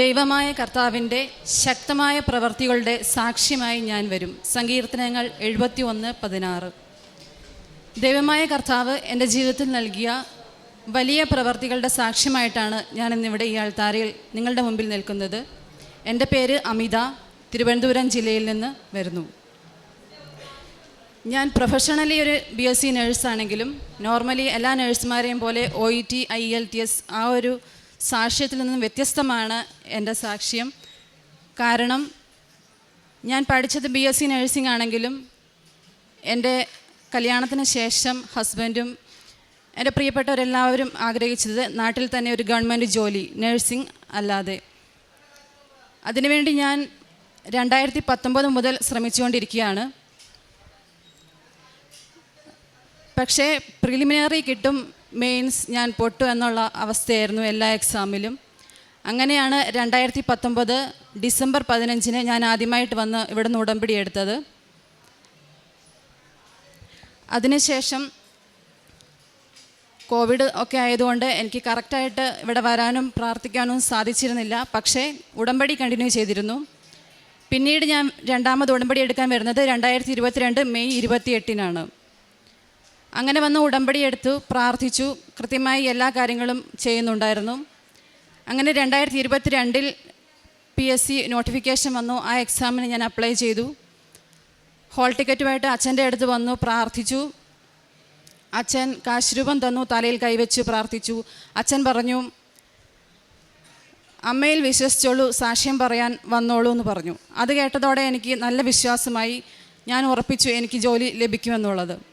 ദൈവമായ കർത്താവിന്റെ ശക്തമായ പ്രവൃത്തികളുടെ സാക്ഷ്യമായി ഞാൻ വരും. സങ്കീർത്തനങ്ങൾ എഴുപത്തി ഒന്ന് പതിനാറ്. ദൈവമായ കർത്താവ് എന്റെ ജീവിതത്തിൽ നൽകിയ വലിയ പ്രവർത്തികളുടെ സാക്ഷ്യമായിട്ടാണ് ഞാൻ ഇന്നിവിടെ ഈ ആൾത്താരയിൽ നിങ്ങളുടെ മുമ്പിൽ നിൽക്കുന്നത്. എന്റെ പേര് അമിത തിരുവനന്തപുരം ജില്ലയിൽ നിന്ന് വരുന്നു. ഞാൻ പ്രൊഫഷണലി ഒരു ബി എസ് സി നേഴ്സാണെങ്കിലും നോർമലി എല്ലാ നേഴ്സുമാരെയും പോലെ O E T I L T S ആ ഒരു സാക്ഷ്യത്തിൽ നിന്നും വ്യത്യസ്തമാണ് എന്റെ സാക്ഷ്യം. കാരണം ഞാൻ പഠിച്ചത് ബി എസ് സി നഴ്സിംഗ് ആണെങ്കിലും എന്റെ കല്യാണത്തിന് ശേഷം ഹസ്ബൻഡും എന്റെ പ്രിയപ്പെട്ടവരെല്ലാവരും ആഗ്രഹിച്ചത് നാട്ടിൽ തന്നെ ഒരു ഗവൺമെന്റ് ജോലി നഴ്സിംഗ് അല്ലാതെ. അതിനുവേണ്ടി ഞാൻ രണ്ടായിരത്തി പത്തൊമ്പത് മുതൽ ശ്രമിച്ചുകൊണ്ടിരിക്കുകയാണ്. പക്ഷേ പ്രിലിമിനറി കിട്ടും മെയിൻസ് ഞാൻ പൊട്ടു എന്നുള്ള അവസ്ഥയായിരുന്നു എല്ലാ എക്സാമിലും അങ്ങനെയാണ് രണ്ടായിരത്തി പത്തൊമ്പത് ഡിസംബർ പതിനഞ്ചിന് ഞാൻ ആദ്യമായിട്ട് വന്ന് ഇവിടുന്ന് ഉടമ്പടി എടുത്തത്. അതിനുശേഷം കോവിഡ് ഒക്കെ ആയതുകൊണ്ട് എനിക്ക് കറക്റ്റായിട്ട് ഇവിടെ വരാനും പ്രാർത്ഥിക്കാനും സാധിച്ചിരുന്നില്ല. പക്ഷേ ഉടമ്പടി കണ്ടിന്യൂ ചെയ്തിരുന്നു. പിന്നീട് ഞാൻ രണ്ടാമത് ഉടമ്പടി എടുക്കാൻ വരുന്നത് രണ്ടായിരത്തി ഇരുപത്തിരണ്ട് മെയ് ഇരുപത്തിയെട്ടിനാണ്. അങ്ങനെ വന്ന് ഉടമ്പടി എടുത്തു പ്രാർത്ഥിച്ചു കൃത്യമായി എല്ലാ കാര്യങ്ങളും ചെയ്യുന്നുണ്ടായിരുന്നു. അങ്ങനെ രണ്ടായിരത്തി ഇരുപത്തി രണ്ടിൽ പി എസ് സി നോട്ടിഫിക്കേഷൻ വന്നു. ആ എക്സാമിന് ഞാൻ അപ്ലൈ ചെയ്തു. ഹോൾ ടിക്കറ്റുമായിട്ട് അച്ഛന്റെ അടുത്ത് വന്നു പ്രാർത്ഥിച്ചു. അച്ഛൻ കാശ്രൂപം തന്നു തലയിൽ കൈവച്ച് പ്രാർത്ഥിച്ചു. അച്ഛൻ പറഞ്ഞു അമ്മയിൽ വിശ്വസിച്ചോളൂ സാക്ഷ്യം പറയാൻ വന്നോളൂ എന്ന് പറഞ്ഞു. അത് കേട്ടതോടെ എനിക്ക് നല്ല വിശ്വാസമായി ഞാൻ ഉറപ്പിച്ചു എനിക്ക് ജോലി ലഭിക്കുമെന്നുള്ളത്.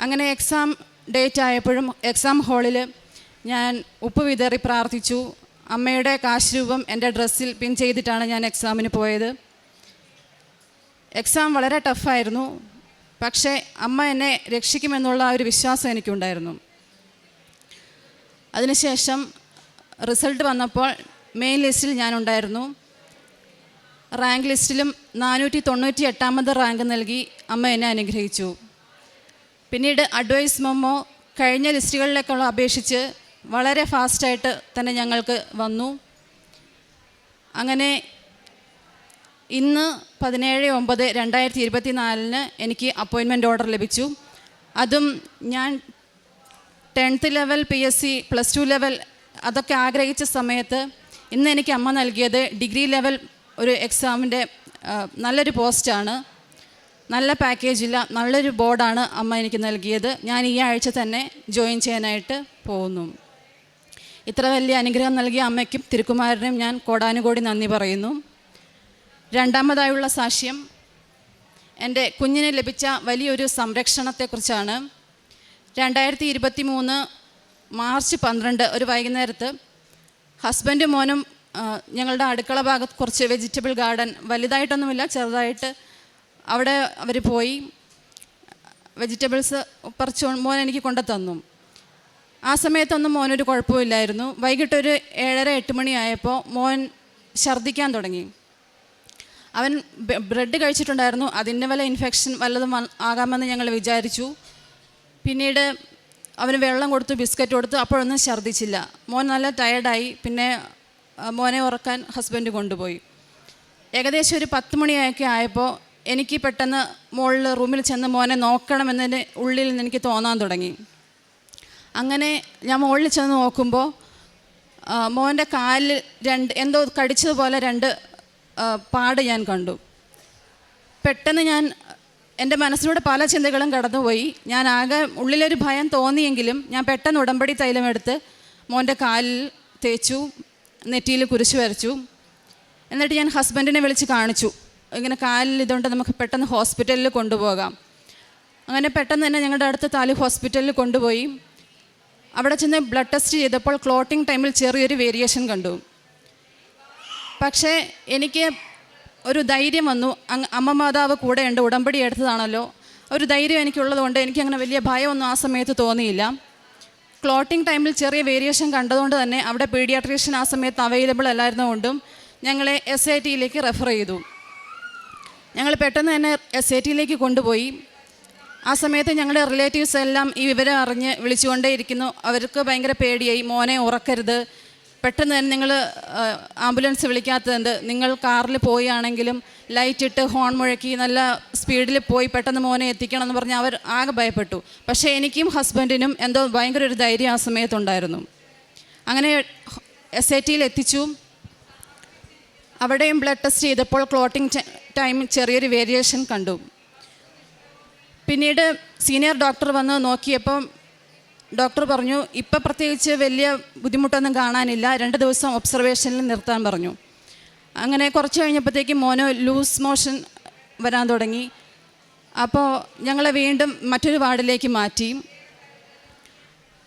അങ്ങനെ എക്സാം ഡേറ്റ് ആയപ്പോഴും എക്സാം ഹാളിൽ ഞാൻ ഉപ്പ് വിതറി പ്രാർത്ഥിച്ചു. അമ്മയുടെ കാശ് രൂപം എന്റെ ഡ്രസ്സിൽ പിൻ ചെയ്തിട്ടാണ് ഞാൻ എക്സാമിന് പോയത്. എക്സാം വളരെ ടഫായിരുന്നു പക്ഷേ അമ്മ എന്നെ രക്ഷിക്കുമെന്നുള്ള ഒരു വിശ്വാസം എനിക്കുണ്ടായിരുന്നു. അതിനുശേഷം റിസൾട്ട് വന്നപ്പോൾ മെയിൻ ലിസ്റ്റിൽ ഞാനുണ്ടായിരുന്നു. റാങ്ക് ലിസ്റ്റിലും നാനൂറ്റി തൊണ്ണൂറ്റി എട്ടാമത് റാങ്ക് നൽകി അമ്മ എന്നെ അനുഗ്രഹിച്ചു. പിന്നീട് അഡ്വൈസ് മെമ്മോ കഴിഞ്ഞ ലിസ്റ്റുകളിലേക്കുള്ള അപേക്ഷിച്ച് വളരെ ഫാസ്റ്റായിട്ട് തന്നെ ഞങ്ങൾക്ക് വന്നു. അങ്ങനെ ഇന്ന് പതിനേഴ് ഒമ്പത് രണ്ടായിരത്തി ഇരുപത്തി നാലിന് എനിക്ക് അപ്പോയിൻമെന്റ് ഓർഡർ ലഭിച്ചു. അതും ഞാൻ tenth level P S C plus two level അതൊക്കെ ആഗ്രഹിച്ച സമയത്ത് ഇന്ന് എനിക്ക് അമ്മ നൽകിയത് ഡിഗ്രി ലെവൽ ഒരു എക്സാമിന്റെ നല്ലൊരു പോസ്റ്റാണ്. നല്ല പാക്കേജില്ല നല്ലൊരു ബോർഡാണ് അമ്മ എനിക്ക് നൽകിയത്. ഞാൻ ഈ ആഴ്ച തന്നെ ജോയിൻ ചെയ്യാനായിട്ട് പോകുന്നു. ഇത്ര വലിയ അനുഗ്രഹം നൽകിയ അമ്മയ്ക്കും തിരുക്കുമാരനും ഞാൻ കോടാനുകോടി നന്ദി പറയുന്നു. രണ്ടാമതായുള്ള സാക്ഷ്യം എന്റെ കുഞ്ഞിന് ലഭിച്ച വലിയൊരു സംരക്ഷണത്തെക്കുറിച്ചാണ്. രണ്ടായിരത്തി ഇരുപത്തി മൂന്ന് മാർച്ച് പന്ത്രണ്ട് ഒരു വൈകുന്നേരത്ത് ഹസ്ബൻഡും മോനും ഞങ്ങളുടെ അടുക്കള ഭാഗത്ത് കുറച്ച് വെജിറ്റബിൾ ഗാർഡൻ വലുതായിട്ടൊന്നുമില്ല ചെറുതായിട്ട് അവിടെ അവർ പോയി. വെജിറ്റബിൾസ് പറിച്ച് മോൻ എനിക്ക് കൊണ്ടു തന്നു. ആ സമയത്തൊന്നും മോനൊരു കുഴപ്പമില്ലായിരുന്നു വൈകിട്ടൊരു ഏഴര എട്ട് മണിയായപ്പോൾ മോൻ ഛർദ്ദിക്കാൻ തുടങ്ങി. അവൻ ബ്രെഡ് കഴിച്ചിട്ടുണ്ടായിരുന്നു. അതിന്റെ വല്ല ഇൻഫെക്ഷൻ വല്ലതും ആകാമെന്ന് ഞങ്ങൾ വിചാരിച്ചു. പിന്നീട് അവന് വെള്ളം കൊടുത്തു ബിസ്ക്കറ്റ് കൊടുത്തു. അപ്പോഴൊന്നും ഛർദ്ദിച്ചില്ല. മോൻ നല്ല ടയർഡായി പിന്നെ മോനെ ഉറക്കാൻ ഹസ്ബൻഡ് കൊണ്ടുപോയി. ഏകദേശം ഒരു പത്ത് മണിയൊക്കെ ആയപ്പോൾ എനിക്ക് പെട്ടെന്ന് മുകളിൽ റൂമിൽ ചെന്ന് മോനെ നോക്കണമെന്നതിന് ഉള്ളിൽ നിന്ന് എനിക്ക് തോന്നാൻ തുടങ്ങി. അങ്ങനെ ഞാൻ മുകളിൽ ചെന്ന് നോക്കുമ്പോൾ മോന്റെ കാലിൽ രണ്ട് എന്തോ കടിച്ചതുപോലെ രണ്ട് പാട് ഞാൻ കണ്ടു. പെട്ടെന്ന് ഞാൻ എന്റെ മനസ്സിലൂടെ പല ചിന്തകളും കടന്നുപോയി. ഞാൻ ആകെ ഉള്ളിലൊരു ഭയം തോന്നിയെങ്കിലും ഞാൻ പെട്ടെന്ന് ഉടമ്പടി തൈലമെടുത്ത് മോന്റെ കാലിൽ തേച്ചു നെറ്റിയിൽ കുരിശു വരച്ചു. എന്നിട്ട് ഞാൻ ഹസ്ബൻഡിനെ വിളിച്ച് കാണിച്ചു. ഇങ്ങനെ കാലിൽ ഇതുകൊണ്ട് നമുക്ക് പെട്ടെന്ന് ഹോസ്പിറ്റലിൽ കൊണ്ടുപോകാം. അങ്ങനെ പെട്ടെന്ന് തന്നെ ഞങ്ങളുടെ അടുത്ത താലി ഹോസ്പിറ്റലിൽ കൊണ്ടുപോയി. അവിടെ ചെന്ന് ബ്ലഡ് ടെസ്റ്റ് ചെയ്തപ്പോൾ ക്ലോട്ടിംഗ് ടൈമിൽ ചെറിയൊരു വേരിയേഷൻ കണ്ടു. പക്ഷേ എനിക്ക് ഒരു ധൈര്യം വന്നു. അമ്മ മാതാവ് കൂടെയുണ്ട് ഉടമ്പടി എടുത്തതാണല്ലോ. ഒരു ധൈര്യം എനിക്കുള്ളതുകൊണ്ട് എനിക്ക് അങ്ങനെ വലിയ ഭയമൊന്നും ആ സമയത്ത് തോന്നിയില്ല. ക്ലോട്ടിംഗ് ടൈമിൽ ചെറിയ വേരിയേഷൻ കണ്ടതുകൊണ്ട് തന്നെ അവിടെ പീഡിയാട്രീഷ്യൻ ആ സമയത്ത് അവൈലബിൾ അല്ലായിരുന്നുകൊണ്ടും ഞങ്ങളെ എസ് ഐ ടിയിലേക്ക് റെഫർ ചെയ്തു. ഞങ്ങൾ പെട്ടെന്ന് തന്നെ എസ് ഐ ടിയിലേക്ക് കൊണ്ടുപോയി. ആ സമയത്ത് ഞങ്ങളുടെ റിലേറ്റീവ്സ് എല്ലാം ഈ വിവരം അറിഞ്ഞ് വിളിച്ചുകൊണ്ടേയിരിക്കുന്നു. അവർക്ക് ഭയങ്കര പേടിയായി. മോനെ ഉറക്കരുത്. പെട്ടെന്ന് തന്നെ നിങ്ങൾ ആംബുലൻസ് വിളിക്കാത്തതെന്ത് നിങ്ങൾ കാറിൽ പോയാണെങ്കിലും ലൈറ്റ് ഇട്ട് ഹോൺ മുഴക്കി നല്ല സ്പീഡിൽ പോയി പെട്ടെന്ന് മോനെ എത്തിക്കണം എന്ന് പറഞ്ഞ് അവർ ആകെ ഭയപ്പെട്ടു. പക്ഷേ എനിക്കും ഹസ്ബൻഡിനും എന്തോ ഭയങ്കര ഒരു ധൈര്യം ആ സമയത്തുണ്ടായിരുന്നു അങ്ങനെ എസ് ഐ ടിയിൽ എത്തിച്ചു. അവിടെയും ബ്ലഡ് ടെസ്റ്റ് ചെയ്തപ്പോൾ ക്ലോട്ടിംഗ് ടൈം ചെറിയൊരു വേരിയേഷൻ കണ്ടു. പിന്നീട് സീനിയർ ഡോക്ടർ വന്ന് നോക്കിയപ്പം ഡോക്ടർ പറഞ്ഞു ഇപ്പം പ്രത്യേകിച്ച് വലിയ ബുദ്ധിമുട്ടൊന്നും കാണാനില്ല രണ്ട് ദിവസം ഒബ്സർവേഷനിൽ നിർത്താൻ പറഞ്ഞു. അങ്ങനെ കുറച്ച് കഴിഞ്ഞപ്പോഴത്തേക്കും മോനോ ലൂസ് മോഷൻ വരാൻ തുടങ്ങി. അപ്പോൾ ഞങ്ങളെ വീണ്ടും മറ്റൊരു വാർഡിലേക്ക് മാറ്റി.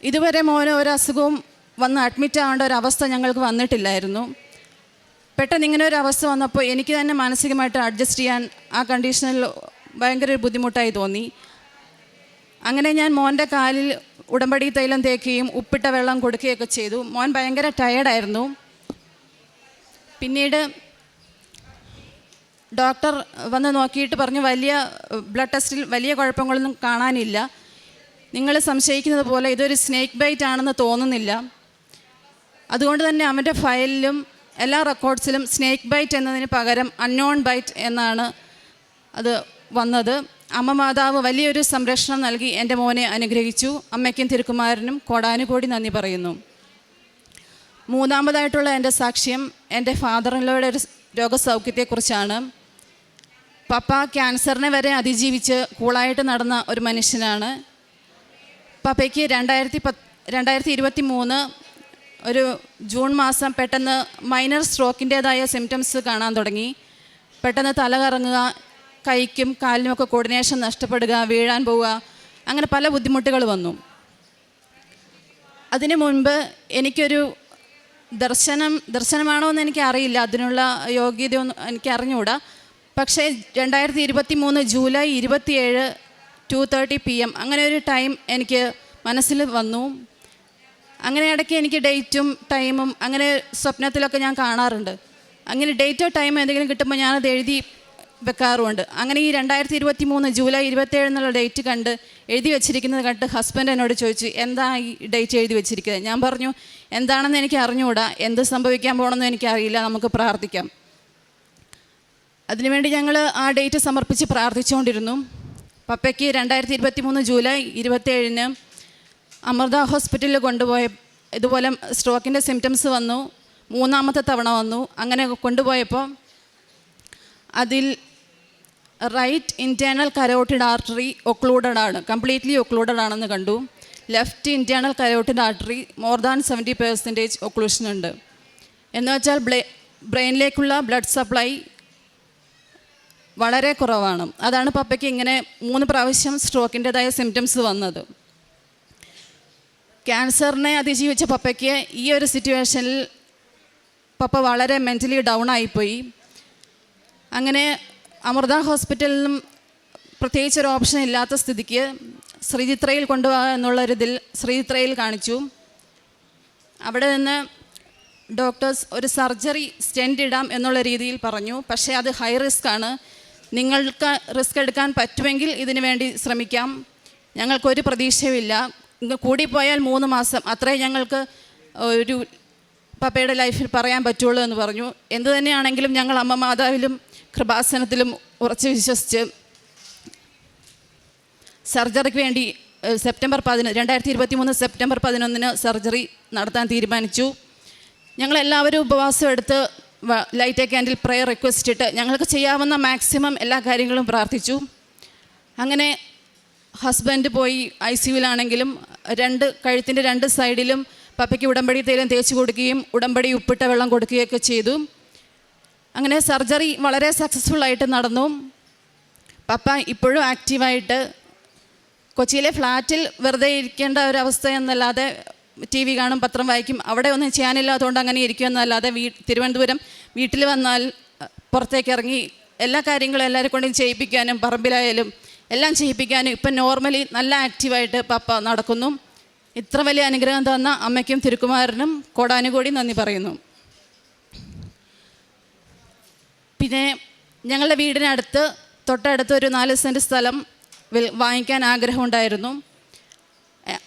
ഇതുവരെ മോനോ ഒരു അസുഖവും വന്ന് അഡ്മിറ്റ് ആവേണ്ട ഒരു അവസ്ഥ ഞങ്ങൾക്ക് വന്നിട്ടില്ലായിരുന്നു. പെട്ടെന്ന് ഇങ്ങനെ ഒരു അവസ്ഥ വന്നപ്പോൾ എനിക്ക് തന്നെ മാനസികമായിട്ട് അഡ്ജസ്റ്റ് ചെയ്യാൻ ആ കണ്ടീഷനിൽ ഭയങ്കര ഒരു ബുദ്ധിമുട്ടായി തോന്നി. അങ്ങനെ ഞാൻ മോന്റെ കാലിൽ ഉടമ്പടി തൈലം തേക്കുകയും ഉപ്പിട്ട വെള്ളം കൊടുക്കുകയൊക്കെ ചെയ്തു. മോൻ ഭയങ്കര ടയേർഡായിരുന്നു പിന്നീട് ഡോക്ടർ വന്ന് നോക്കിയിട്ട് പറഞ്ഞു വലിയ ബ്ലഡ് ടെസ്റ്റിൽ വലിയ കുഴപ്പങ്ങളൊന്നും കാണാനില്ല. നിങ്ങൾ സംശയിക്കുന്നത് പോലെ ഇതൊരു സ്നേക്ക് ബൈറ്റ് ആണെന്ന് തോന്നുന്നില്ല. അതുകൊണ്ട് തന്നെ അവന്റെ ഫയലിലും എല്ലാ റെക്കോർഡ്സിലും സ്നേക്ക് ബൈറ്റ് എന്നതിന് പകരം അൺനോൺ ബൈറ്റ് എന്നാണ് അത് വന്നത്. അമ്മ മാതാവ് വലിയൊരു സംരക്ഷണം നൽകി എന്റെ മോനെ അനുഗ്രഹിച്ചു. അമ്മയ്ക്കും തിരുക്കുമാരനും കോടാനുകോടി നന്ദി പറയുന്നു. മൂന്നാമതായിട്ടുള്ള എന്റെ സാക്ഷ്യം എന്റെ ഫാദറിന്റെ ഒരു രോഗസൗഖ്യത്തെക്കുറിച്ചാണ്. പപ്പ ക്യാൻസറിനെ വരെ അതിജീവിച്ച് കൂളായിട്ട് നടന്ന ഒരു മനുഷ്യനാണ്. പപ്പയ്ക്ക് രണ്ടായിരത്തി പത്ത് രണ്ടായിരത്തി ഇരുപത്തി മൂന്ന് ഒരു ജൂൺ മാസം പെട്ടെന്ന് മൈനർ സ്ട്രോക്കിന്റേതായ സിംറ്റംസ് കാണാൻ തുടങ്ങി. പെട്ടെന്ന് തല കറങ്ങുക കൈക്കും കാലിനുമൊക്കെ കോർഡിനേഷൻ നഷ്ടപ്പെടുക വീഴാൻ പോവുക അങ്ങനെ പല ബുദ്ധിമുട്ടുകൾ വന്നു. അതിനു മുൻപ് എനിക്കൊരു ദർശനം ദർശനമാണോ എന്ന് എനിക്ക് അറിയില്ല അതിനുള്ള യോഗ്യതയൊന്നും എനിക്ക് അറിഞ്ഞുകൂടാ പക്ഷേ രണ്ടായിരത്തി ഇരുപത്തി മൂന്ന് ജൂലൈ ഇരുപത്തിയേഴ് ടു തേർട്ടി പി എം അങ്ങനെ ഒരു ടൈം എനിക്ക് മനസ്സിൽ വന്നു. അങ്ങനെ ഇടയ്ക്ക് എനിക്ക് ഡേറ്റും ടൈമും അങ്ങനെ സ്വപ്നത്തിലൊക്കെ ഞാൻ കാണാറുണ്ട്. അങ്ങനെ ഡേറ്റോ ടൈമോ എന്തെങ്കിലും കിട്ടുമ്പോൾ ഞാനത് എഴുതി വെക്കാറുമുണ്ട്. അങ്ങനെ ഈ രണ്ടായിരത്തി ഇരുപത്തി മൂന്ന് ജൂലൈ ഇരുപത്തേഴ് എന്നുള്ള ഡേറ്റ് കണ്ട് എഴുതി വെച്ചിരിക്കുന്നത് കണ്ട് ഹസ്ബൻഡ് എന്നോട് ചോദിച്ചു എന്താ ഈ ഡേറ്റ് എഴുതി വെച്ചിരിക്കുന്നത്? ഞാൻ പറഞ്ഞു എന്താണെന്ന് എനിക്ക് അറിഞ്ഞുകൂടാ. എന്ത് സംഭവിക്കാൻ പോകണമെന്ന് എനിക്കറിയില്ല. നമുക്ക് പ്രാർത്ഥിക്കാം. അതിനുവേണ്ടി ഞങ്ങൾ ആ ഡേറ്റ് സമർപ്പിച്ച് പ്രാർത്ഥിച്ചുകൊണ്ടിരുന്നു. പപ്പയ്ക്ക് രണ്ടായിരത്തി ഇരുപത്തി മൂന്ന് ജൂലൈ ഇരുപത്തേഴിന് അമൃത ഹോസ്പിറ്റലിൽ കൊണ്ടുപോയ ഇതുപോലെ സ്ട്രോക്കിന്റെ സിംറ്റംസ് വന്നു. മൂന്നാമത്തെ തവണ വന്നു. അങ്ങനെ കൊണ്ടുപോയപ്പോൾ അതിൽ right internal carotid artery occluded ആണ്. കംപ്ലീറ്റ്ലി ഒക്ലൂഡഡ് ആണെന്ന് കണ്ടു. Left internal carotid artery more than seventy percentage occlusion ഉണ്ട്. എന്ന് വെച്ചാൽ ബ്രെയിനിലേക്കുള്ള ബ്ലഡ് സപ്ലൈ വളരെ കുറവാണ്. അതാണ് പപ്പയ്ക്ക് ഇങ്ങനെ മൂന്ന് പ്രാവശ്യം സ്ട്രോക്കിന്റെതായ സിംറ്റംസ് വന്നത്. ക്യാൻസറിനെ അതിജീവിച്ച പപ്പയ്ക്ക് ഈ ഒരു സിറ്റുവേഷനിൽ പപ്പ വളരെ മെന്റലി ഡൗൺ ആയിപ്പോയി. അങ്ങനെ അമൃത ഹോസ്പിറ്റലിലും പ്രത്യേകിച്ച് ഒരു ഓപ്ഷൻ ഇല്ലാത്ത സ്ഥിതിക്ക് ശ്രീചിത്രയിൽ കൊണ്ടുപോകുക എന്നുള്ളൊരിതിൽ ശ്രീചിത്രയിൽ കാണിച്ചു. അവിടെ നിന്ന് ഡോക്ടേഴ്സ് ഒരു സർജറി സ്റ്റെൻഡ് ഇടാം എന്നുള്ള രീതിയിൽ പറഞ്ഞു. പക്ഷേ അത് ഹൈ റിസ്ക് ആണ്. നിങ്ങൾക്ക് റിസ്ക് എടുക്കാൻ പറ്റുമെങ്കിൽ ഇതിനു വേണ്ടി ശ്രമിക്കാം. ഞങ്ങൾക്കൊരു പ്രതീക്ഷയുമില്ല. കൂടിപ്പോയാൽ മൂന്ന് മാസം. അത്രേ ഞങ്ങൾക്ക് ഒരു പപ്പയുടെ ലൈഫിൽ പറയാൻ പറ്റുള്ളൂ എന്ന് പറഞ്ഞു. എന്തു തന്നെയാണെങ്കിലും ഞങ്ങൾ അമ്മ മാതാവിലും കൃപാസനത്തിലും ഉറച്ച് വിശ്വസിച്ച് സർജറിക്ക് വേണ്ടി സെപ്റ്റംബർ പതിനൊന്ന് രണ്ടായിരത്തി ഇരുപത്തി മൂന്ന് സെപ്റ്റംബർ പതിനൊന്നിന് സർജറി നടത്താൻ തീരുമാനിച്ചു. ഞങ്ങളെല്ലാവരും ഉപവാസം എടുത്ത് ലൈറ്റ് ക്യാൻഡിൽ പ്രെയർ റിക്വസ്റ്റ് ഇട്ട് ഞങ്ങൾക്ക് ചെയ്യാവുന്ന മാക്സിമം എല്ലാ കാര്യങ്ങളും പ്രാർത്ഥിച്ചു. അങ്ങനെ ഹസ്ബൻഡ് പോയി ഐ സിയുവിലാണെങ്കിലും രണ്ട് കഴുത്തിന്റെ രണ്ട് സൈഡിലും പപ്പയ്ക്ക് ഉടമ്പടി തേലും തേച്ച് കൊടുക്കുകയും ഉടമ്പടി ഉപ്പിട്ട വെള്ളം കൊടുക്കുകയൊക്കെ ചെയ്തു. അങ്ങനെ സർജറി വളരെ സക്സസ്ഫുൾ ആയിട്ട് നടന്നു. പപ്പ ഇപ്പോഴും ആക്റ്റീവായിട്ട് കൊച്ചിയിലെ ഫ്ലാറ്റിൽ വെറുതെ ഇരിക്കേണ്ട ഒരവസ്ഥ എന്നല്ലാതെ ടി വി കാണും പത്രം വായിക്കും അവിടെ ഒന്നും ചെയ്യാനില്ലാത്തതുകൊണ്ട് അങ്ങനെ ഇരിക്കുമെന്നല്ലാതെ വീ തിരുവനന്തപുരം വീട്ടിൽ വന്നാൽ പുറത്തേക്ക് ഇറങ്ങി എല്ലാ കാര്യങ്ങളും എല്ലാവരെ കൊണ്ടും ചെയ്യിപ്പിക്കാനും പറമ്പിലായാലും എല്ലാം ചെയ്യിപ്പിക്കാനും ഇപ്പം നോർമലി നല്ല ആക്റ്റീവായിട്ട് പപ്പ നടക്കുന്നു. ഇത്ര വലിയ അനുഗ്രഹം തന്ന അമ്മയ്ക്കും തിരുക്കുമാരനും കോടാനുകൂടി നന്ദി പറയുന്നു. പിന്നെ ഞങ്ങളുടെ വീടിനടുത്ത് തൊട്ടടുത്ത് ഒരു നാല് സെന്റ് സ്ഥലം വാങ്ങിക്കാൻ ആഗ്രഹമുണ്ടായിരുന്നു.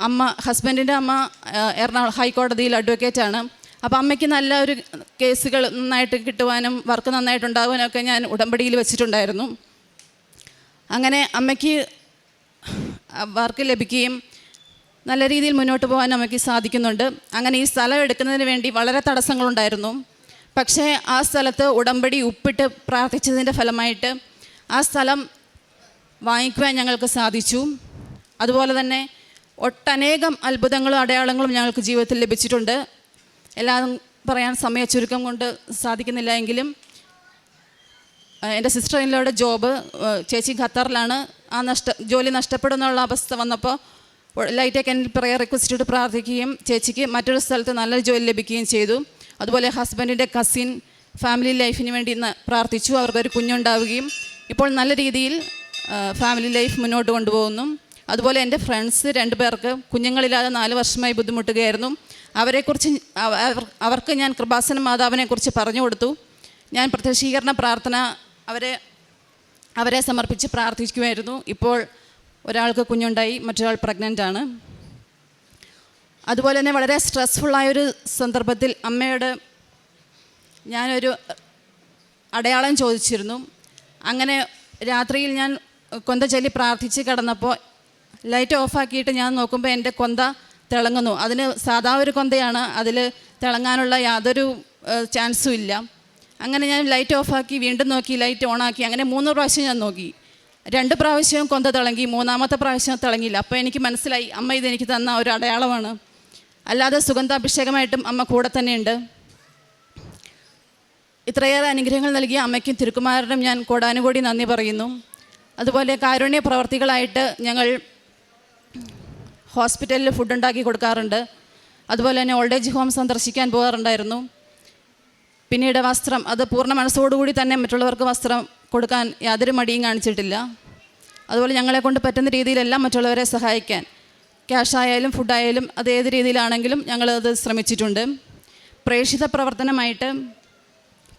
അമ്മ ഹസ്ബൻഡിന്റെ അമ്മ എറണാകുളം ഹൈക്കോടതിയിൽ അഡ്വക്കേറ്റാണ് അപ്പോൾ അമ്മയ്ക്ക് നല്ല ഒരു കേസുകൾ നന്നായിട്ട് കിട്ടുവാനും വർക്ക് നന്നായിട്ടുണ്ടാകാനും ഒക്കെ ഞാൻ ഉടമ്പടിയിൽ വെച്ചിട്ടുണ്ടായിരുന്നു. അങ്ങനെ അമ്മയ്ക്ക് വർക്ക് ലഭിക്കുകയും നല്ല രീതിയിൽ മുന്നോട്ട് പോകാൻ അമ്മയ്ക്ക് സാധിക്കുന്നുണ്ട്. അങ്ങനെ ഈ സ്ഥലം എടുക്കുന്നതിന് വേണ്ടി വളരെ തടസ്സങ്ങളുണ്ടായിരുന്നു. പക്ഷേ ആ സ്ഥലത്ത് ഉടമ്പടി ഉപ്പിട്ട് പ്രാർത്ഥിച്ചതിന്റെ ഫലമായിട്ട് ആ സ്ഥലം വാങ്ങിക്കുവാൻ ഞങ്ങൾക്ക് സാധിച്ചു. അതുപോലെ തന്നെ ഒട്ടനേകം അത്ഭുതങ്ങളും അടയാളങ്ങളും ഞങ്ങൾക്ക് ജീവിതത്തിൽ ലഭിച്ചിട്ടുണ്ട്. എല്ലാം പറയാൻ സമയ ചുരുക്കം കൊണ്ട് സാധിക്കുന്നില്ല എങ്കിലും എന്റെ സിസ്റ്റർ ഇന്നോടെ ജോബ് ചേച്ചി ഖത്തറിലാണ്. ആ നഷ്ട ജോലി നഷ്ടപ്പെടുന്നുള്ള അവസ്ഥ വന്നപ്പോൾ ലൈറ്റ് എന്റെ പ്രയർ റിക്വസ്റ്റ് ഇട്ട് പ്രാർത്ഥിക്കുകയും ചേച്ചിക്ക് മറ്റൊരു സ്ഥലത്ത് നല്ലൊരു ജോലി ലഭിക്കുകയും ചെയ്തു. അതുപോലെ ഹസ്ബൻഡിന്റെ കസിൻ ഫാമിലി ലൈഫിന് വേണ്ടി പ്രാർത്ഥിച്ചു. അവർക്കൊരു കുഞ്ഞുണ്ടാവുകയും ഇപ്പോൾ നല്ല രീതിയിൽ ഫാമിലി ലൈഫ് മുന്നോട്ട് കൊണ്ടുപോകുന്നു. അതുപോലെ എന്റെ ഫ്രണ്ട്സ് രണ്ട് പേർക്ക് കുഞ്ഞുങ്ങളില്ലാതെ നാല് വർഷമായി ബുദ്ധിമുട്ടുകയായിരുന്നു. അവരെക്കുറിച്ച് അവർ- അവർക്ക് ഞാൻ കൃപാസന മാതാവിനെക്കുറിച്ച് പറഞ്ഞു കൊടുത്തു. ഞാൻ പ്രത്യക്ഷീകരണ പ്രാർത്ഥന അവരെ അവരെ സമർപ്പിച്ച് പ്രാർത്ഥിക്കുമായിരുന്നു. ഇപ്പോൾ ഒരാൾക്ക് കുഞ്ഞുണ്ടായി മറ്റൊരാൾ പ്രഗ്നന്റ് ആണ്. അതുപോലെ തന്നെ വളരെ സ്ട്രെസ്ഫുള്ളായൊരു സന്ദർഭത്തിൽ അമ്മയോട് ഞാനൊരു അടയാളം ചോദിച്ചിരുന്നു. അങ്ങനെ രാത്രിയിൽ ഞാൻ കൊന്ത ചൊല്ലി പ്രാർത്ഥിച്ച് കിടന്നപ്പോൾ ലൈറ്റ് ഓഫാക്കിയിട്ട് ഞാൻ നോക്കുമ്പോൾ എന്റെ കൊന്ത തിളങ്ങുന്നു. അതിന് സാധാ ഒരു കൊന്തയാണ്. അതിൽ തിളങ്ങാനുള്ള യാതൊരു ചാൻസും ഇല്ല. അങ്ങനെ ഞാൻ ലൈറ്റ് ഓഫാക്കി വീണ്ടും നോക്കി ലൈറ്റ് ഓണാക്കി അങ്ങനെ മൂന്ന് പ്രാവശ്യം ഞാൻ നോക്കി. രണ്ട് പ്രാവശ്യം കൊന്ത തിളങ്ങി മൂന്നാമത്തെ പ്രാവശ്യം തിളങ്ങിയില്ല. അപ്പോൾ എനിക്ക് മനസ്സിലായി അമ്മ ഇതെനിക്ക് തന്ന ഒരു അടയാളമാണ്. അല്ലാതെ സുഗന്ധാഭിഷേകമായിട്ടും അമ്മ കൂടെ തന്നെയുണ്ട്. ഇത്രയേറെ അനുഗ്രഹങ്ങൾ നൽകിയ അമ്മയ്ക്കും തിരുക്കുമാരനും ഞാൻ കോടാനുകൂടി നന്ദി പറയുന്നു. അതുപോലെ കാരുണ്യ പ്രവർത്തികളായിട്ട് ഞങ്ങൾ ഹോസ്പിറ്റലിൽ ഫുഡ് ഉണ്ടാക്കി കൊടുക്കാറുണ്ട്. അതുപോലെ തന്നെ ഓൾഡ് ഏജ് ഹോം സന്ദർശിക്കാൻ പോകാറുണ്ടായിരുന്നു. പിന്നീട് വസ്ത്രം അത് പൂർണ മനസ്സോടുകൂടി തന്നെ മറ്റുള്ളവർക്ക് വസ്ത്രം കൊടുക്കാൻ യാതൊരു മടിയും കാണിച്ചിട്ടില്ല. അതുപോലെ ഞങ്ങളെ കൊണ്ട് പറ്റുന്ന രീതിയിലെല്ലാം മറ്റുള്ളവരെ സഹായിക്കാൻ. ക്യാഷ് ആയാലും ഫുഡായാലും അത് ഏത് രീതിയിലാണെങ്കിലും ഞങ്ങളത് ശ്രമിച്ചിട്ടുണ്ട്. പ്രേക്ഷിത പ്രവർത്തനമായിട്ട്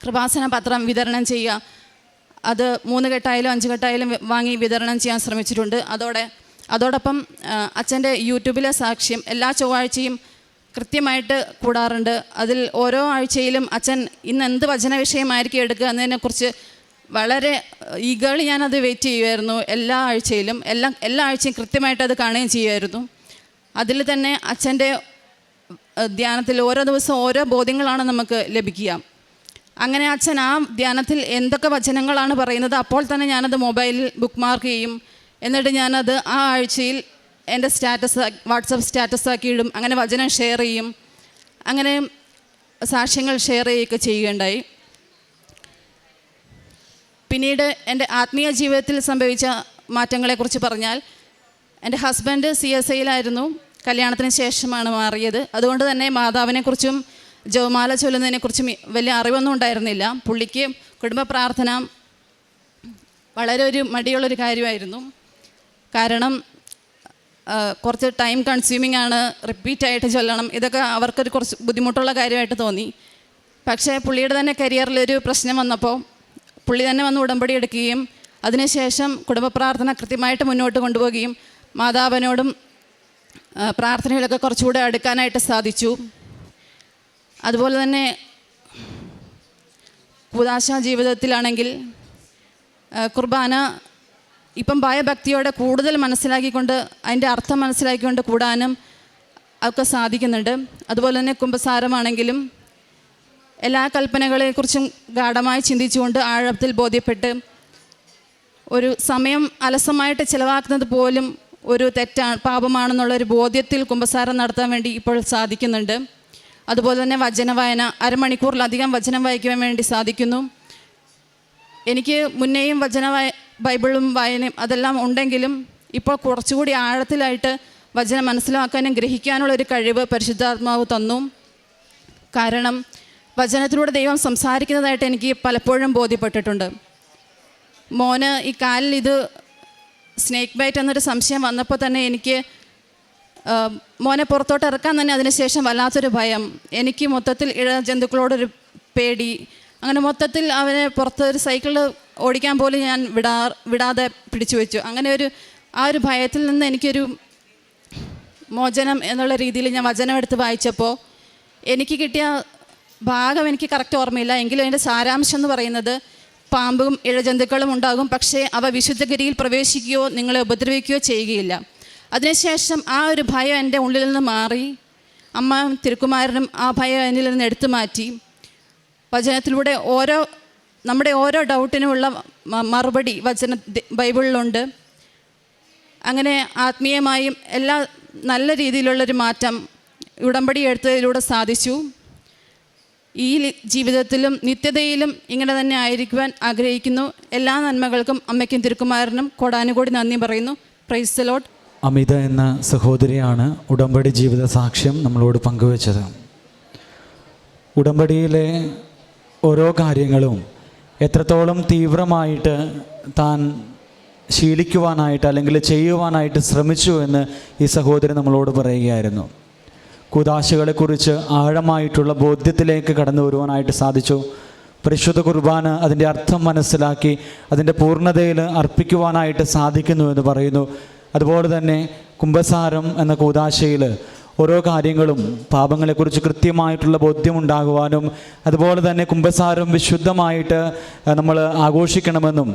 കൃപാസന പത്രം വിതരണം ചെയ്യുക. അത് മൂന്ന് കെട്ടായാലും അഞ്ച് കെട്ടായാലും വാങ്ങി വിതരണം ചെയ്യാൻ ശ്രമിച്ചിട്ടുണ്ട്. അതോടെ അതോടൊപ്പം അച്ഛന്റെ യൂട്യൂബിലെ സാക്ഷ്യം എല്ലാ ചൊവ്വാഴ്ചയും കൃത്യമായിട്ട് കൂടാറുണ്ട്. അതിൽ ഓരോ ആഴ്ചയിലും അച്ഛൻ ഇന്ന് എന്ത് വചന വിഷയമായിരിക്കും എടുക്കുക എന്നതിനെക്കുറിച്ച് വളരെ ഈഗേളി ഞാനത് വെയിറ്റ് ചെയ്യുമായിരുന്നു എല്ലാ ആഴ്ചയിലും എല്ലാ എല്ലാ ആഴ്ചയും കൃത്യമായിട്ട് അത് കാണുകയും ചെയ്യുമായിരുന്നു അതിൽ തന്നെ അച്ഛന്റെ ധ്യാനത്തിൽ ഓരോ ദിവസവും ഓരോ ബോധ്യങ്ങളാണ് നമുക്ക് ലഭിക്കുക. അങ്ങനെ അച്ഛൻ ആ ധ്യാനത്തിൽ എന്തൊക്കെ വചനങ്ങളാണ് പറയുന്നത് അപ്പോൾ തന്നെ ഞാനത് മൊബൈലിൽ ബുക്ക് മാർക്ക് ചെയ്യും. എന്നിട്ട് ഞാനത് ആ ആഴ്ചയിൽ എന്റെ സ്റ്റാറ്റസ് വാട്സപ്പ് സ്റ്റാറ്റസ് ആക്കി ഇടും. അങ്ങനെ വചനം ഷെയർ ചെയ്യും. അങ്ങനെ സാക്ഷ്യങ്ങൾ ഷെയർ ചെയ്യുകയൊക്കെ ചെയ്യുകയുണ്ടായി. പിന്നീട് എന്റെ ആത്മീയ ജീവിതത്തിൽ സംഭവിച്ച മാറ്റങ്ങളെക്കുറിച്ച് പറഞ്ഞാൽ എന്റെ ഹസ്ബൻഡ് സി എസ് ഐയിലായിരുന്നു കല്യാണത്തിന് ശേഷമാണ് മാറിയത്. അതുകൊണ്ട് തന്നെ മാതാവിനെക്കുറിച്ചും ജവമാല ചൊല്ലുന്നതിനെക്കുറിച്ചും വലിയ അറിവൊന്നും ഉണ്ടായിരുന്നില്ല. പുള്ളിക്ക് കുടുംബ പ്രാർത്ഥന വളരെ ഒരു മടിയുള്ളൊരു കാര്യമായിരുന്നു. കാരണം കുറച്ച് ടൈം കൺസ്യൂമിംഗ് ആണ് റിപ്പീറ്റായിട്ട് ചൊല്ലണം. ഇതൊക്കെ അവർക്കൊരു കുറച്ച് ബുദ്ധിമുട്ടുള്ള കാര്യമായിട്ട് തോന്നി. പക്ഷേ പുള്ളിയുടെ തന്നെ കരിയറിൽ ഒരു പ്രശ്നം വന്നപ്പോൾ പുള്ളി തന്നെ വന്ന് ഉടമ്പടി എടുക്കുകയും അതിനുശേഷം കുടുംബ പ്രാർത്ഥന കൃത്യമായിട്ട് മുന്നോട്ട് കൊണ്ടുപോവുകയും മാതാവിനോടും പ്രാർത്ഥനയിലൊക്കെ കുറച്ചുകൂടെ അടുക്കാനായിട്ട് സാധിച്ചു. അതുപോലെ തന്നെ കുദാശ ജീവിതത്തിലാണെങ്കിൽ കുർബാന ഇപ്പം ഭയഭക്തിയോടെ കൂടുതൽ മനസ്സിലാക്കിക്കൊണ്ട് അതിന്റെ അർത്ഥം മനസ്സിലാക്കിക്കൊണ്ട് കൂടാനും ഒക്കെ സാധിക്കുന്നുണ്ട്. അതുപോലെ തന്നെ കുംഭസാരമാണെങ്കിലും എല്ലാ കൽപ്പനകളെക്കുറിച്ചും ഗാഠമായി ചിന്തിച്ചുകൊണ്ട് ആഴത്തിൽ ബോധ്യപ്പെട്ട് ഒരു സമയം അലസമായിട്ട് ചിലവാക്കുന്നത് പോലും ഒരു തെറ്റാണ് പാപമാണെന്നുള്ളൊരു ബോധ്യത്തിൽ കുംഭസാരം നടത്താൻ വേണ്ടി ഇപ്പോൾ സാധിക്കുന്നുണ്ട്. അതുപോലെ തന്നെ വചന വായന അരമണിക്കൂറിലധികം വചനം വായിക്കുവാൻ വേണ്ടി സാധിക്കുന്നു. എനിക്ക് മുന്നേയും വചന ബൈബിളും വായനയും അതെല്ലാം ഉണ്ടെങ്കിലും ഇപ്പോൾ കുറച്ചുകൂടി ആഴത്തിലായിട്ട് വചനം മനസ്സിലാക്കാനും ഗ്രഹിക്കാനുള്ള ഒരു കഴിവ് പരിശുദ്ധാത്മാവ് തന്നു. കാരണം വചനത്തിലൂടെ ദൈവം സംസാരിക്കുന്നതായിട്ട് എനിക്ക് പലപ്പോഴും ബോധ്യപ്പെട്ടിട്ടുണ്ട്. മോന് ഈ കാലിൽ ഇത് സ്നേക്ക് ബൈറ്റ് എന്നൊരു സംശയം വന്നപ്പോൾ തന്നെ എനിക്ക് മോനെ പുറത്തോട്ട് ഇറക്കാൻ തന്നെ അതിനുശേഷം വല്ലാത്തൊരു ഭയം. എനിക്ക് മൊത്തത്തിൽ ഇഴ ജന്തുക്കളോടൊരു പേടി. അങ്ങനെ മൊത്തത്തിൽ അവനെ പുറത്തൊരു സൈക്കിളിൽ ഓടിക്കാൻ പോലും ഞാൻ വിടാ വിടാതെ പിടിച്ചു വെച്ചു. അങ്ങനെ ഒരു ആ ഒരു ഭയത്തിൽ നിന്ന് എനിക്കൊരു മോചനം എന്നുള്ള രീതിയിൽ ഞാൻ വചനം എടുത്ത് വായിച്ചപ്പോൾ എനിക്ക് കിട്ടിയ ഭാഗം എനിക്ക് കറക്റ്റ് ഓർമ്മയില്ല. എങ്കിലും അതിന്റെ സാരാംശം എന്ന് പറയുന്നത് പാമ്പും ഇഴജന്തുക്കളും ഉണ്ടാകും പക്ഷേ അവ വിശുദ്ധഗിരിയിൽ പ്രവേശിക്കുകയോ നിങ്ങളെ ഉപദ്രവിക്കുകയോ ചെയ്യുകയില്ല. അതിനുശേഷം ആ ഒരു ഭയം എന്റെ ഉള്ളിൽ നിന്ന് മാറി. അമ്മ തിരുക്കുമാരനും ആ ഭയം എന്നിൽ നിന്ന് എടുത്തു മാറ്റി. വചനത്തിലൂടെ ഓരോ നമ്മുടെ ഓരോ ഡൗട്ടിനുമുള്ള മറുപടി വചന ബൈബിളിലുണ്ട്. അങ്ങനെ ആത്മീയമായും എല്ലാ നല്ല രീതിയിലുള്ളൊരു മാറ്റം ഉടമ്പടി എടുത്തതിലൂടെ സാധിച്ചു. ഈ ജീവിതത്തിലും നിത്യതയിലും ഇങ്ങനെ തന്നെ ആയിരിക്കുവാൻ ആഗ്രഹിക്കുന്നു. എല്ലാ നന്മകൾക്കും അമ്മയ്ക്കും തിരുക്കുമാരനും കോടാനുകൂടി നന്ദി പറയുന്നു. പ്രൈസ് ലോട്ട് അമിത എന്ന സഹോദരിയാണ് ഉടമ്പടി ജീവിത സാക്ഷ്യം നമ്മളോട് പങ്കുവച്ചത്. ഉടമ്പടിയിലെ ഓരോ കാര്യങ്ങളും എത്രത്തോളം തീവ്രമായിട്ട് താൻ ശീലിക്കുവാനായിട്ട് അല്ലെങ്കിൽ ചെയ്യുവാനായിട്ട് ശ്രമിച്ചു എന്ന് ഈ സഹോദരൻ നമ്മളോട് പറയുകയായിരുന്നു. കുദാശകളെക്കുറിച്ച് ആഴമായിട്ടുള്ള ബോധ്യത്തിലേക്ക് കടന്നു വരുവാനായിട്ട് സാധിച്ചു. പരിശുദ്ധ കുർബാന അതിന്റെ അർത്ഥം മനസ്സിലാക്കി അതിന്റെ പൂർണതയിൽ അർപ്പിക്കുവാനായിട്ട് സാധിക്കുന്നു എന്ന് പറയുന്നു. അതുപോലെ തന്നെ കുംഭസാരം എന്ന കൂതാശയിൽ ഓരോ കാര്യങ്ങളും പാപങ്ങളെക്കുറിച്ച് കൃത്യമായിട്ടുള്ള ബോധ്യമുണ്ടാകുവാനും അതുപോലെ തന്നെ കുംഭസാരം വിശുദ്ധമായിട്ട് നമ്മൾ ആഘോഷിക്കണമെന്നും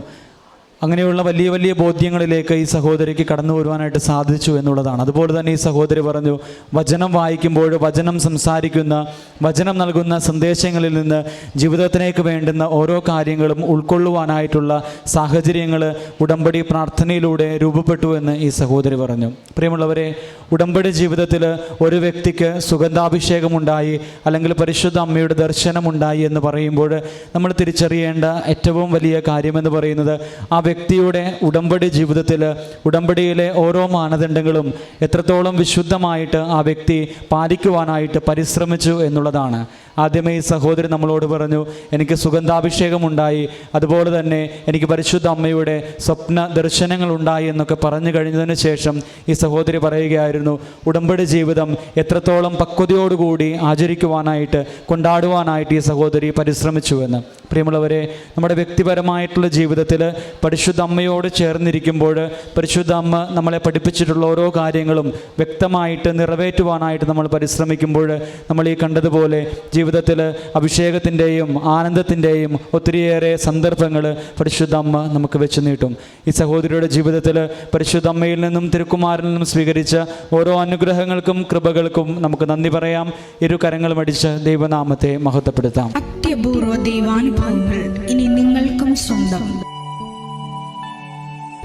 അങ്ങനെയുള്ള വലിയ വലിയ ബോധ്യങ്ങളിലേക്ക് ഈ സഹോദരിക്ക് കടന്നു വരുവാനായിട്ട് സാധിച്ചു എന്നുള്ളതാണ്. അതുപോലെ തന്നെ ഈ സഹോദരി പറഞ്ഞു വചനം വായിക്കുമ്പോൾ വചനം സംസാരിക്കുന്ന വചനം നൽകുന്ന സന്ദേശങ്ങളിൽ നിന്ന് ജീവിതത്തിലേക്ക് വേണ്ടുന്ന ഓരോ കാര്യങ്ങളും ഉൾക്കൊള്ളുവാനായിട്ടുള്ള സാഹചര്യങ്ങൾ ഉടമ്പടി പ്രാർത്ഥനയിലൂടെ രൂപപ്പെട്ടു എന്ന് ഈ സഹോദരി പറഞ്ഞു. പ്രിയമുള്ളവരെ ഉടമ്പടി ജീവിതത്തിൽ ഒരു വ്യക്തിക്ക് സുഗന്ധാഭിഷേകമുണ്ടായി അല്ലെങ്കിൽ പരിശുദ്ധ അമ്മയുടെ ദർശനമുണ്ടായി എന്ന് പറയുമ്പോൾ നമ്മൾ തിരിച്ചറിയേണ്ട ഏറ്റവും വലിയ കാര്യമെന്ന് പറയുന്നത് ആ വ്യക്തിയുടെ ഉടമ്പടി ജീവിതത്തിൽ ഉടമ്പടിയിലെ ഓരോ മാനദണ്ഡങ്ങളും എത്രത്തോളം വിശുദ്ധമായിട്ട് ആ വ്യക്തി പാലിക്കുവാനായിട്ട് പരിശ്രമിച്ചു എന്നുള്ളതാണ്. ആദ്യമേ ഈ സഹോദരി നമ്മളോട് പറഞ്ഞു എനിക്ക് സുഗന്ധാഭിഷേകമുണ്ടായി. അതുപോലെ തന്നെ എനിക്ക് പരിശുദ്ധ അമ്മയുടെ സ്വപ്ന ദർശനങ്ങൾ ഉണ്ടായി എന്നൊക്കെ പറഞ്ഞു കഴിഞ്ഞതിന് ശേഷം ഈ സഹോദരി പറയുകയായിരുന്നു ഉടമ്പടി ജീവിതം എത്രത്തോളം പക്വതയോടുകൂടി ആചരിക്കുവാനായിട്ട് കൊണ്ടാടുവാനായിട്ട് ഈ സഹോദരി പരിശ്രമിച്ചുവെന്ന് പ്രിയമുള്ളവരെ നമ്മുടെ വ്യക്തിപരമായിട്ടുള്ള ജീവിതത്തിൽ പരിശുദ്ധ അമ്മയോട് ചേർന്നിരിക്കുമ്പോൾ പരിശുദ്ധ അമ്മ നമ്മളെ പഠിപ്പിച്ചിട്ടുള്ള ഓരോ കാര്യങ്ങളും വ്യക്തമായിട്ട് നിറവേറ്റുവാനായിട്ട് നമ്മൾ പരിശ്രമിക്കുമ്പോൾ നമ്മൾ ഈ കണ്ടതുപോലെ ജീവിതത്തിൽ അഭിഷേകത്തിന്റെയും ആനന്ദത്തിന്റെയും ഒത്തിരിയേറെ സന്ദർഭങ്ങൾ പരിശുദ്ധ അമ്മ നമുക്ക് വെച്ച് നീട്ടും. ഈ സഹോദരിയുടെ ജീവിതത്തിൽ പരിശുദ്ധ അമ്മയിൽ നിന്നും തിരുക്കുമാരിൽ നിന്നും സ്വീകരിച്ച ഓരോ അനുഗ്രഹങ്ങൾക്കും കൃപകൾക്കും നമുക്ക് നന്ദി പറയാം. ഇരു കരങ്ങളും അടിച്ച് ദൈവനാമത്തെ മഹത്വപ്പെടുത്താം. അത്യപൂർവ ദൈവാനുഭവങ്ങൾ ഇനി നിങ്ങൾക്കും സ്വന്തം.